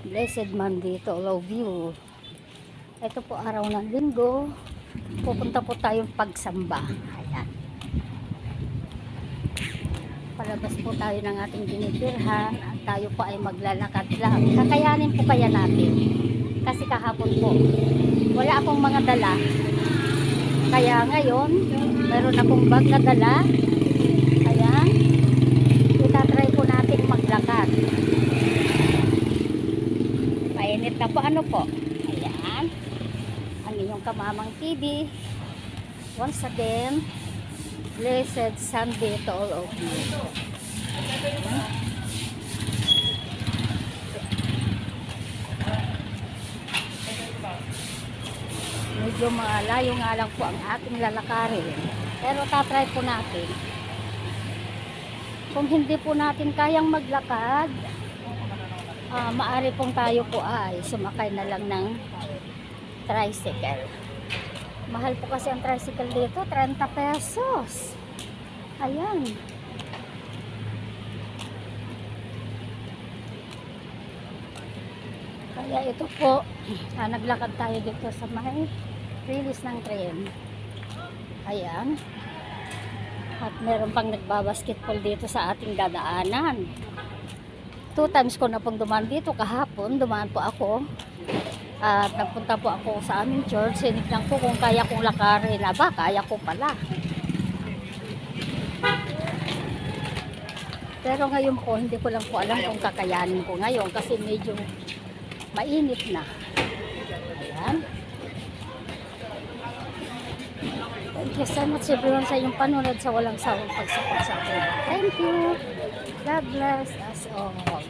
Blessed Monday to all of you. Ito po araw ng linggo. Pupunta po tayong pagsamba. Ayan. Palabas po tayo ng ating dinitirhan at tayo po ay maglalakad lang. Kakayanin po kaya natin. Kasi kahapon po, wala akong mga dala. Kaya ngayon, meron akong bag na dala. Ayan. Itatry po natin maglakad. Mainit na po. Ano po? Ayan. Ang inyong kamamang TV. Once again, blessed Sunday to all of you. Medyo malayo nga lang po ang ating lalakarin. Pero tatry po natin. Kung hindi po natin kayang maglakad, ah maari pong tayo po ay sumakay na lang ng tricycle. Mahal po kasi ang tricycle dito, 30 pesos. Ayan. Kaya ito po, ah, naglakad tayo dito sa may release ng tren. Ayan. At meron pang nagbabasketball dito sa ating dadaanan. Two times ko na pong dumaan dito kahapon. Dumaan po ako. At nagpunta po ako sa aming church. Sinignan ko kung kaya kong lakarin. Aba, kaya ko pala. Pero ngayon po, hindi ko lang po alam kung kakayanin ko ngayon kasi medyo mainit na. Ayan. Thank you so much everyone sa inyong panonood sa walang sawang pagsapot sa akin. Thank you. God bless us all.